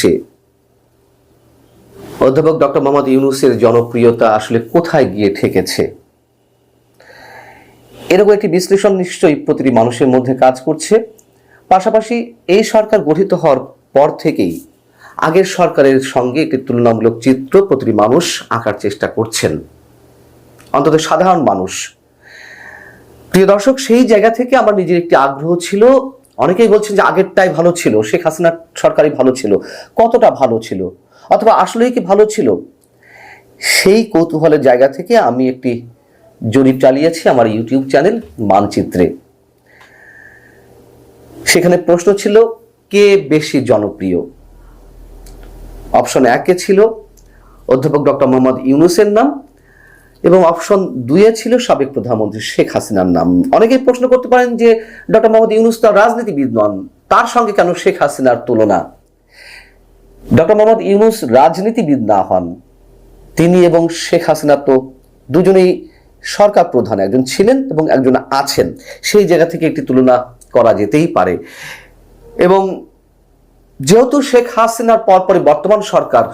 এসে অধ্যাপক ডক্টর মোহাম্মদ ইউনুসের জনপ্রিয়তা আসলে কোথায় গিয়ে ঠেকেছে? এরকম একটি বিশ্লেষণ নিশ্চয়ই প্রতিটি মানুষের মধ্যে কাজ করছে। পাশাপাশি এই সরকার গঠিত হওয়ার পর থেকেই আগের সরকারের সঙ্গে একটি তুলনামূলক চিত্র প্রতিটি মানুষ আঁকার চেষ্টা করছেন। অন্তত সাধারণ মানুষ। প্রিয় দর্শক, সেই জায়গা থেকে আমার নিজের একটি আগ্রহ ছিল অনেকেই বলছেন যে আগেরটাই ভালো ছিল, শেখ হাসিনার সরকারই ভালো ছিল। কতটা ভালো ছিল? অথবা আসলেই কি ভালো ছিল? সেই কৌতূহলের জায়গা থেকে আমি একটি জরিপ চালিয়েছি আমার ইউটিউব চ্যানেল মানচিত্রে। সেখানে প্রশ্ন ছিল, কে বেশি জনপ্রিয়? অপশন একে ছিল, অধ্যাপক ডক্টর মোহাম্মদ ইউনুসের নাম এবং অপশন দুইয়ে ছিল সাবেক প্রধানমন্ত্রী শেখ হাসিনার নাম। অনেকেই প্রশ্ন করতে পারেন যে, ডক্টর মোহাম্মদ ইউনুস তো আর রাজনীতিবিদ নন, তার সঙ্গে কেন শেখ হাসিনার তুলনা? ডক্টর মোহাম্মদ ইউনুস রাজনীতিবিদ না হন, তিনি এবং শেখ হাসিনা তো দুজনেই সরকার প্রধান, একজন ছিলেন এবং একজন আছেন। সেই জায়গা থেকে একটি তুলনা করা যেতেই পারে। এবং যেহেতু শেখ হাসিনার পরপরই বর্তমান সরকার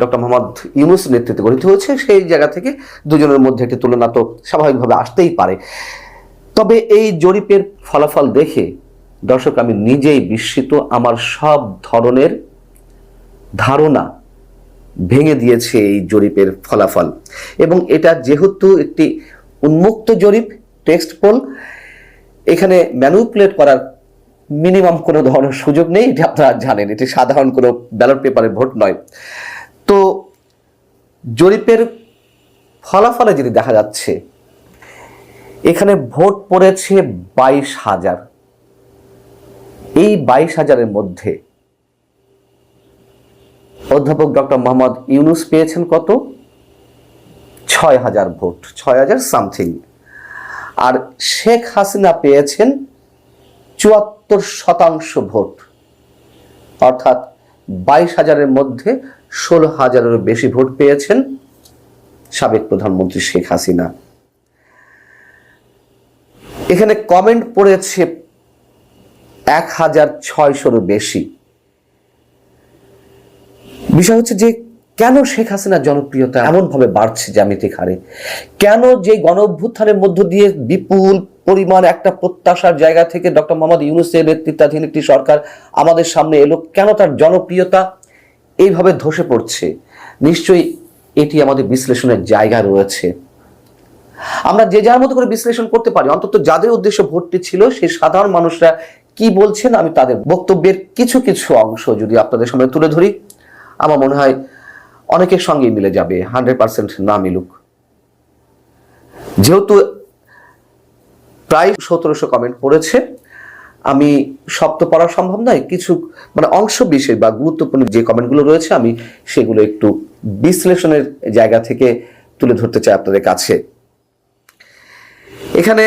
ডক্টর মোহাম্মদ ইউনুস নেতৃত্বে গঠিত হয়েছে, সেই জায়গা থেকে দুজনের মধ্যে একটি তুলনা তো স্বাভাবিকভাবে আসতেই পারে। তবে এই জরিপের ফলাফল দেখে, দর্শক, আমি নিজেই বিস্মিত। আমার সব ধরনের ধারণা ভেঙে দিয়েছে এই জরিপের ফলাফল। এবং এটা যেহেতু একটি উন্মুক্ত জরিপ, টেক্সট পোল, এখানে ম্যানুপুলেট করার মিনিমাম কোনো ধরনের সুযোগ নেই, এটি আপনারা জানেন। এটি সাধারণ কোনো ব্যালট পেপারের ভোট নয়। জরিপের ফলাফলে যদি দেখা যাচ্ছে, এখানে ভোট পড়েছে বাইশ হাজার। এই বাইশ হাজারের মধ্যে অধ্যাপক ডক্টর মোহাম্মদ ইউনুস পেয়েছেন কত? ছয় হাজার ভোট, ছয় হাজার সামথিং। আর শেখ হাসিনা পেয়েছেন চুয়াত্তর শতাংশ ভোট। অর্থাৎ বাইশ হাজারের মধ্যে ষোলো হাজারেরও বেশি ভোট পেয়েছেন সাবেক প্রধানমন্ত্রী শেখ হাসিনা। এখানে কমেন্ট পড়েছে এক হাজার ছয়শোরও বেশি। বিষয় হচ্ছে যে, কেন শেখ হাসিনার জনপ্রিয়তা এমনভাবে বাড়ছে জ্যামিতিক হারে? কেন যে গণ অভ্যুত্থানের মধ্য দিয়ে বিপুল পরিমাণ একটা প্রত্যাশার জায়গা থেকে ডক্টর মোহাম্মদ ইউনুসের নেতৃত্বাধীন একটি সরকার আমাদের সামনে এলো, কেন তার জনপ্রিয়তা এইভাবে ধসে পড়ছে। নিশ্চয়ই এটি আমাদের বিশ্লেষণের জায়গা রয়েছে। আমরা যে যার মতো করে বিশ্লেষণ করতে পারি, অন্তত যাদের উদ্দেশ্য ভোটটি ছিল, সেই সাধারণ মানুষরা কি বলছেন আমি তাদের বক্তব্যের কিছু কিছু অংশ যদি আপনাদের সামনে তুলে ধরি। আমার মনে হয় অনেকের সঙ্গেই মিলে যাবে, হান্ড্রেড পার্সেন্ট না মিলুক। যেহেতু প্রায় সতেরোশো কমেন্ট পড়েছে আমি শব্দ পড়া সম্ভব নয়, কিছু মানে অংশ বিশেষ বা গুরুত্বপূর্ণ যে কমেন্টগুলো রয়েছে আমি সেগুলো একটু বিশ্লেষণের জায়গা থেকে তুলে ধরতে চাই আপনাদের কাছে। এখানে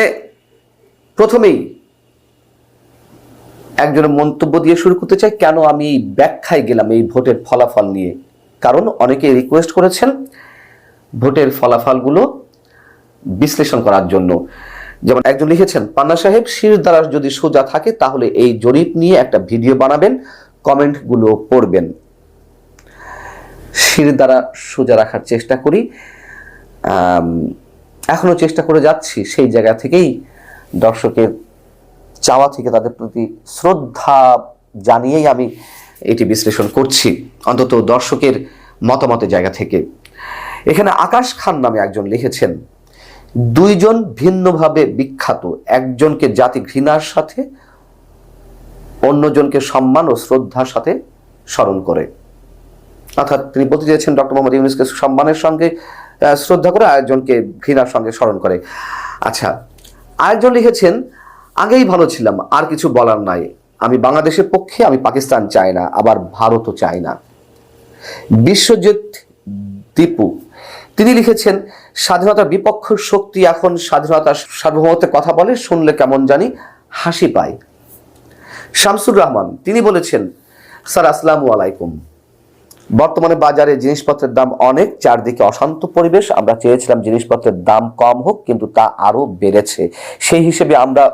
প্রথমেই একজনের মন্তব্য দিয়ে শুরু করতে চাই, কেন আমি ব্যাখ্যায় গেলাম এই ভোটের ফলাফল নিয়ে? কারণ অনেকে রিকোয়েস্ট করেছেন ভোটের ফলাফলগুলো বিশ্লেষণ করার জন্য। যেমন একজন লিখেছেন পান্না সাহেব শির দ্বারা যদি সোজা থাকে তাহলে এই জরিপ নিয়ে একটা ভিডিও বানাবেন কমেন্টগুলো পড়বেন। শির দ্বারা সোজা রাখার চেষ্টা করি। আম, এখনও চেষ্টা করে যাচ্ছি সেই জায়গা থেকেই দর্শকের চাওয়া থেকে তাদের প্রতি শ্রদ্ধা জানিয়েই আমি এটি বিশ্লেষণ করছি অন্তত দর্শকের মতামতের জায়গা থেকে। এখানে আকাশ খান নামে একজন লিখেছেন দুইজন ভিন্নভাবে বিখ্যাত। একজনকে জাতি ঘৃণার সাথে, অন্যজনকে সম্মান ও শ্রদ্ধার সাথে স্মরণ করে। অর্থাৎ তিনি বলতে চেয়েছেন ডক্টর মোহাম্মদ ইউনুসকে সম্মানের সঙ্গে শ্রদ্ধা করে, আরেকজনকে ঘৃণার সঙ্গে স্মরণ করে। আচ্ছা আরেকজন লিখেছেন, আগেই ভালো ছিলাম, আর কিছু বলার নাই। আমি বাংলাদেশের পক্ষে, আমি পাকিস্তান চাই না, আবার ভারতও চাই না। বিশ্বজিৎ দীপু তিনি লিখেছেন, স্বাধীনতার বিপক্ষ শক্তি এখন স্বাধীনতার সার্বভৌমত্বের কথা বলে, শুনলে কেমন জানি হাসি পায়। শামসুর রহমান, তিনি বলেছেন, স্যার, আসসালামু আলাইকুম। বর্তমানে বাজারে জিনিসপত্রের দাম অনেক, চারদিকে অশান্ত পরিবেশ। আমরা চেয়েছিলাম জিনিসপত্রের দাম কম হোক, কিন্তু তা আরও বেড়েছে। সেই হিসেবে আমরা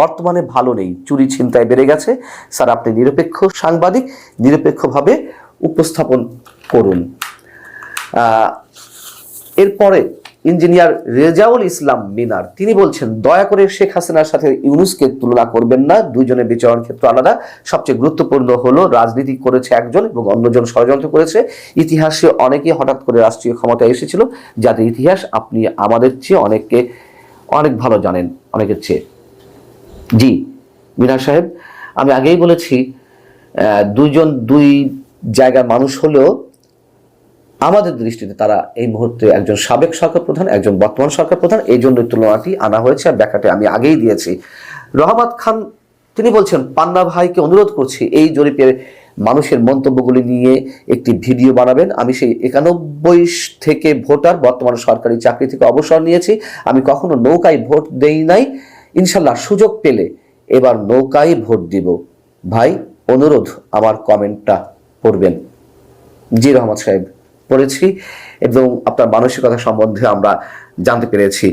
বর্তমানে ভালো নেই। চুরি ছিনতাই বেড়ে গেছে। স্যার, আপনি নিরপেক্ষ সাংবাদিক, নিরপেক্ষভাবে উপস্থাপন করুন। এরপরে ইঞ্জিনিয়ার রেজাউল ইসলাম মিনার তিনি বলছেন দয়া করে শেখ হাসিনার সাথে ইউনুসকে তুলনা করবেন না দুইজনের বিচরণ ক্ষেত্র আলাদা। সবচেয়ে গুরুত্বপূর্ণ হলো রাজনীতি করেছে একজন এবং অন্যজন ষড়যন্ত্র করেছে। ইতিহাসে অনেকে হঠাৎ করে রাষ্ট্রীয় ক্ষমতায় এসেছিল যাদের ইতিহাস আপনি আমাদের চেয়ে অনেককে অনেক ভালো জানেন অনেকের চেয়ে। জি মিনার সাহেব আমি আগেই বলেছি আহ, দুইজন দুই জায়গার মানুষ হলেও আমাদের দৃষ্টিতে তারা এই মুহূর্তে একজন সাবেক সরকার প্রধান, একজন বর্তমান সরকার প্রধান, এই জন্য তুলনাটি আনা হয়েছে আর ব্যাখ্যাটি আমি আগেই দিয়েছি। রহমত খান, তিনি বলছেন, পান্না ভাইকে অনুরোধ করছি, এই জরিপের মানুষের মন্তব্যগুলি নিয়ে একটি ভিডিও বানাবেন। আমি সেই একানব্বই থেকে ভোটার, বর্তমান সরকারি চাকরি থেকে অবসর নিয়েছি। আমি কখনো নৌকায় ভোট দেই নাই। ইনশাল্লাহ সুযোগ পেলে এবার নৌকায় ভোট দিব। ভাই, অনুরোধ, আমার কমেন্টটা পড়বেন। জি রহমত সাহেব। পড়েছি এবং আপনার মানসিকতা সম্বন্ধে আমরা জানতে পেরেছি।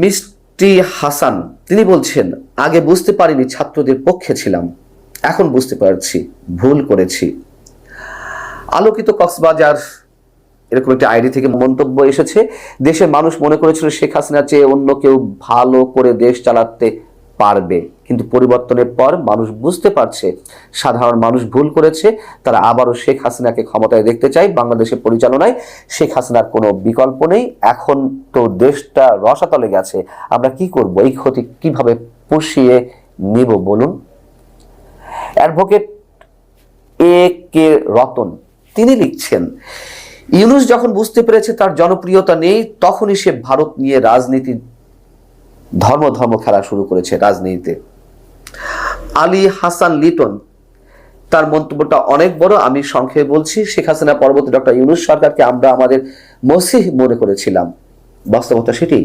মিষ্টি হাসান, তিনি বলছেন, আগে বুঝতে পারিনি ছাত্রদের পক্ষে ছিলাম, এখন বুঝতে পারছি, ভুল করেছি। আলোকিত কক্সবাজার, এরকম একটি আইডি থেকে মন্তব্য এসেছে, দেশের মানুষ মনে করেছিল শেখ হাসিনার চেয়ে অন্য কেউ ভালো করে দেশ চালাতে পারবে। কিন্তু পরিবর্তনের পর মানুষ বুঝতে পারছে, সাধারণ মানুষ ভুল করেছে, তারা আবারও শেখ হাসিনাকে ক্ষমতায় দেখতে চায় বাংলাদেশের পরিচালনায়। শেখ হাসিনার কোনো বিকল্প নেই। এখন তো দেশটা রসাতলে গেছে। আমরা কি করব? এই ক্ষতি কীভাবে পুষিয়ে নেব বলুন? অ্যাডভোকেট এ কে রতন, তিনি লিখছেন, ইউনুস যখন বুঝতে পেরেছে তার জনপ্রিয়তা নেই, তখনই সে ভারত নিয়ে রাজনীতি ধর্ম ধর্ম খেলা শুরু করেছে রাজনীতিতে। আলী হাসান লিটন, তার মন্তব্যটা অনেক বড়, আমি সংক্ষেপে বলছি, শেখ হাসিনা পরবর্তী ডক্টর ইউনুস সরকারকে আমরা আমাদের মসিহ মনে করেছিলাম। বাস্তবতা সেটি,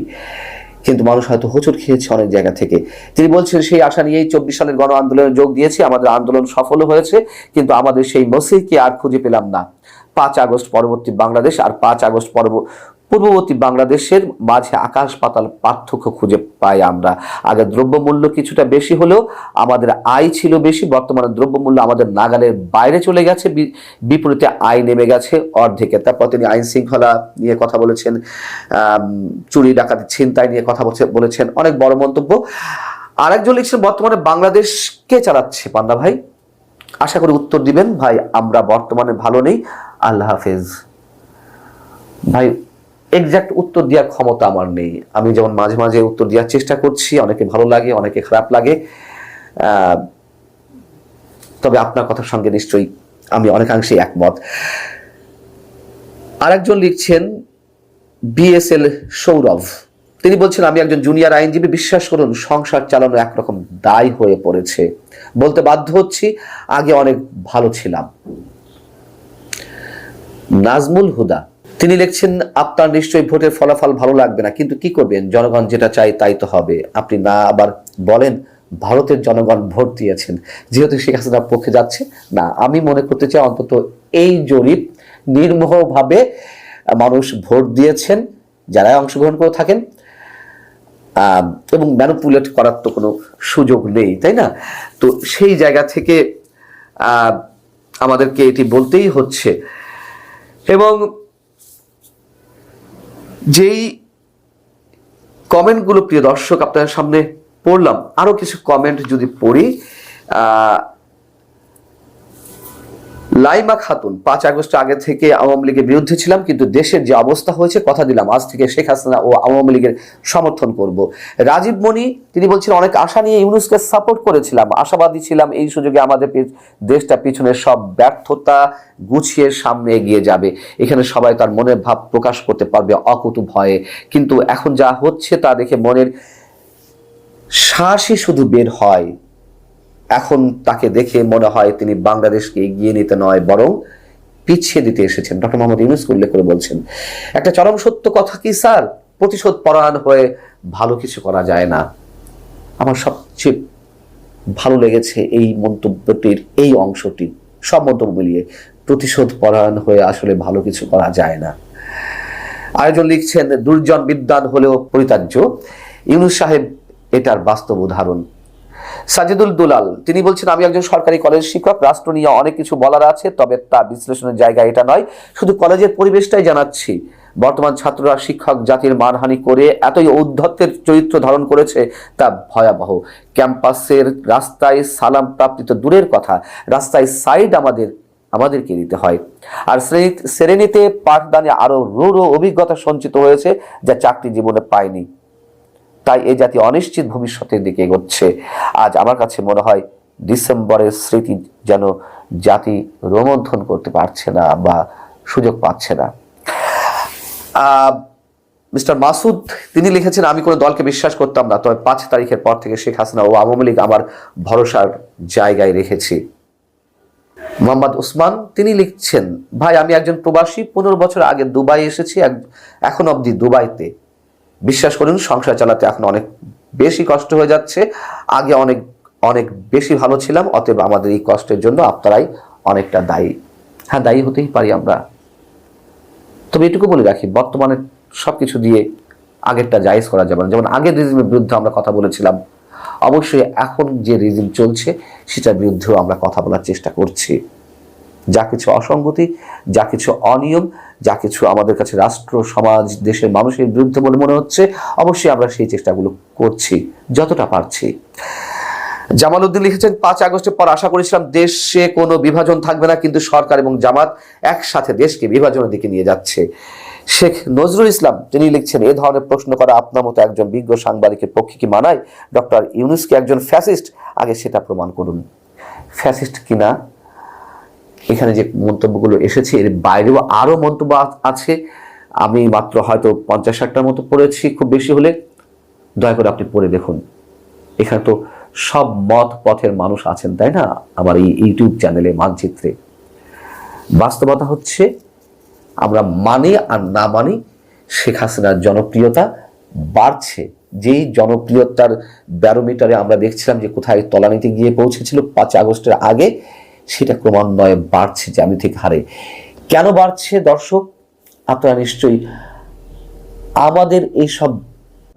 কিন্তু মানুষ হয়তো হোঁচট খেয়েছে অনেক জায়গা থেকে। তিনি বলছেন, সেই আশা নিয়েই চব্বিশ সালের গণ আন্দোলনে যোগ দিয়েছি, আমাদের আন্দোলন সফল হয়েছে, কিন্তু আমাদের সেই মসিহকে আর খুঁজে পেলাম না। পাঁচ আগস্ট পরবর্তী বাংলাদেশ আর পাঁচ আগস্ট পরব পূর্ববর্তী বাংলাদেশের মাঝে আকাশ পাতাল পার্থক্য খুঁজে পাই আমরা। আগে দ্রব্যমূল্য কিছুটা বেশি হলেও আমাদের আয় ছিল বেশি, বর্তমানে দ্রব্যমূল্য আমাদের নাগালের বাইরে চলে গেছে বিপরীতে আয় নেমে গেছে অর্ধেকে। তারপর তিনি আইন শৃঙ্খলা নিয়ে কথা বলেছেন চুরি, ডাকাতি, ছিনতাই নিয়ে কথা বলছে- বলেছেন। অনেক বড় মন্তব্য। আরেকজন লিখছেন, বর্তমানে বাংলাদেশ কে চালাচ্ছে পান্না ভাই। আশা করি উত্তর দিবেন। ভাই, আমরা বর্তমানে ভালো নেই। আল্লাহ হাফেজ। ভাই এক্সাক্ট উত্তর দেওয়ার ক্ষমতা আমার নেই। আমি যেমন মাঝে মাঝে উত্তর দেওয়ার চেষ্টা করছি, অনেকে ভালো লাগে, অনেকে খারাপ লাগে। তবে আপনার কথার সঙ্গে নিশ্চয়ই আমি অনেকাংশেই একমত। আরেকজন লিখছেন বিএসএল সৌরভ। তিনি বলছেন, আমি একজন জুনিয়র আইনজীবী, বিশ্বাস করুন, সংসার চালানো একরকম দায় হয়ে পড়েছে। বলতে বাধ্য হচ্ছি, আগে অনেক ভালো ছিলাম। নাজমুল হুদা তিনি লিখছেন, আপনার নিশ্চয়ই ভোটের ফলাফল ভালো লাগবে না, কিন্তু কি করবেন? জনগণ যেটা চাই তাই তো হবে। আপনি না আবার বলেন, ভারতের জনগণ ভোট দিয়েছেন। যেহেতু শেখ হাসিনার পক্ষে যাচ্ছে, না, আমি মনে করতে চাই অন্তত এই জরিপ নির্মোহভাবে মানুষ ভোট দিয়েছেন যারা অংশগ্রহণ করে থাকেন এবং ম্যানুপুলেট করার তো কোনো সুযোগ নেই, তাই না? তো সেই জায়গা থেকে আমাদেরকে এটি বলতেই হচ্ছে। এবং যেই কমেন্টগুলো প্রিয় দর্শক আপনাদের সামনে পড়লাম আরও কিছু কমেন্ট যদি পড়ি লাইমা খাতুন, পাঁচ আগস্ট আগে থেকে আওয়ামী লীগের বিরুদ্ধে ছিলাম, কিন্তু দেশের যে অবস্থা হয়েছে কথা দিলাম। আজ থেকে শেখ হাসিনা ও আওয়ামী লীগের সমর্থন করব। রাজীব মণি, তিনি বলছেন, অনেক আশা নিয়ে ইউনুসকে সাপোর্ট করেছিলাম। আশাবাদী ছিলাম, এই সুযোগে আমাদের দেশটা পিছনে সব ব্যর্থতা গুছিয়ে সামনে এগিয়ে যাবে। এখানে সবাই তার মনের ভাব প্রকাশ করতে পারবে অকুতু ভয়ে। কিন্তু এখন যা হচ্ছে তা দেখে মনের শ্বাসই শুধু বের হয়। এখন তাকে দেখে মনে হয় তিনি বাংলাদেশকে এগিয়ে নিতে নয়, বরং পিছিয়ে দিতে এসেছেন। ডক্টর মোহাম্মদ ইউনুস উল্লেখ করে বলছেন, একটা চরম সত্য কথা কি, স্যার? প্রতিশোধ পরায়ণ হয়ে ভালো কিছু করা যায় না। আমার সবচেয়ে ভালো লেগেছে এই মন্তব্যটির এই অংশটি, সব মন্তব্য মিলিয়ে, প্রতিশোধ পরায়ণ হয়ে আসলে ভালো কিছু করা যায় না। আয়োজন লিখছেন, দুর্জন বিদ্যান হলেও পরিত্যাজ্য। ইউনুস সাহেব এটার বাস্তব উদাহরণ সাজিদুল দুলাল, তিনি বলছেন, আমি একজন সরকারি কলেজ শিক্ষক, রাষ্ট্র নিয়ে অনেক কিছু বলার আছে, তবে তা বিশ্লেষণের জায়গা এটা নয়। শুধু কলেজের পরিবেশটাই জানাচ্ছি। বর্তমান ছাত্ররা শিক্ষক জাতির মানহানি করে এতই ঔদ্ধত্যের চরিত্র ধারণ করেছে, তা ভয়াবহ। ক্যাম্পাসের রাস্তায় সালাম প্রাপ্তি তো দূরের কথা, রাস্তায় সাইড আমাদের, আমাদেরকে দিতে হয়। আর শ্রেণি শ্রেণীতে পাঠদানে আরও রূঢ় অভিজ্ঞতা সঞ্চিত হয়েছে, যা চাকরি জীবনে পায়নি। তাই এই জাতি অনিশ্চিত ভবিষ্যতের দিকে এগোচ্ছে। আজ আমার কাছে মনে হয় ডিসেম্বরের স্মৃতি যেন জাতি রোমন্থন করতে পারছে না বা সুযোগ পাচ্ছে না। মিস্টার মাসুদ, তিনি লিখেছেন, আমি কোনো দলকে বিশ্বাস করতাম না, তবে পাঁচ তারিখের পর থেকে শেখ হাসিনা ও আওয়ামী লীগ আমার ভরসার জায়গায় রেখেছি। মোহাম্মদ উসমান তিনি লিখছেন, ভাই, আমি একজন প্রবাসী, পনেরো বছর আগে দুবাই এসেছি এখন অবধি দুবাইতে। বিশ্বাস করুন, সংসার চালাতে এখন অনেক বেশি কষ্ট হয়ে যাচ্ছে। আগে অনেক অনেক বেশি ভালো ছিলাম, অতএব আমাদের এই কষ্টের জন্য আপনারাই অনেকটা দায়ী। হ্যাঁ দায়ী হতেই পারি আমরা। তবে এটুকু বলে রাখি, বর্তমানে সব কিছু দিয়ে আগেরটা জায়েজ করা যাবে না। যেমন আগের রিজিমের বিরুদ্ধে আমরা কথা বলেছিলাম, অবশ্যই এখন যে রিজিম চলছে, সেটার বিরুদ্ধেও আমরা কথা বলার চেষ্টা করছি। যা কিছু অসঙ্গতি, যা কিছু অনিয়ম, যা কিছু আমাদের কাছে রাষ্ট্র, সমাজ, দেশের মানুষের বিরুদ্ধে বলে মনে হচ্ছে, অবশ্যই আমরা সেই চেষ্টাগুলো করছি, যতটা পারছি। জামাল উদ্দিন লিখেছেন, পাঁচ আগস্টের পর আশা করেছিলাম দেশে কোনো বিভাজন থাকবে না, কিন্তু সরকার এবং জামাত একসাথে দেশকে বিভাজনের দিকে নিয়ে যাচ্ছে। শেখ নজরুল ইসলাম, তিনি লিখছেন, এ ধরনের প্রশ্ন করা আপনার মতো একজন বিজ্ঞ সাংবাদিকের পক্ষে কি মানায়? ডক্টর ইউনুসকে একজন ফ্যাসিস্ট? আগে সেটা প্রমাণ করুন। ফ্যাসিস্ট কিনা? এখানে যে মন্তব্যগুলো এসেছে, এর বাইরেও আরও মন্তব্য আছে। আমি মাত্র হয়তো পঞ্চাশ ষাটটার মতো পড়েছি, খুব বেশি হলে দয়া করে আপনি পড়ে দেখুন। এখানে তো সব মত পথের মানুষ আছেন, তাই না? আমার এই ইউটিউব চ্যানেলে মানচিত্রে। বাস্তবতা হচ্ছে, আমরা মানি আর না মানি শেখ হাসিনার জনপ্রিয়তা বাড়ছে। যেই জনপ্রিয়তার ব্যারোমিটারে আমরা দেখছিলাম যে কোথায় তলানিতে গিয়ে পৌঁছেছিল পাঁচ আগস্টের আগে সেটা ক্রমান্বয়ে বাড়ছে যে আমি জ্যামিতিক হারে। কেন বাড়ছে দর্শক? আপনারা নিশ্চয়ই আমাদের এইসব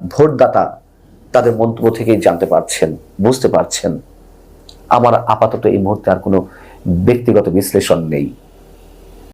ভোটদাতা তাদের মন্তব্য থেকেই জানতে পারছেন, বুঝতে পারছেন। আমার আপাতত এই মুহূর্তে আর কোনো ব্যক্তিগত বিশ্লেষণ নেই।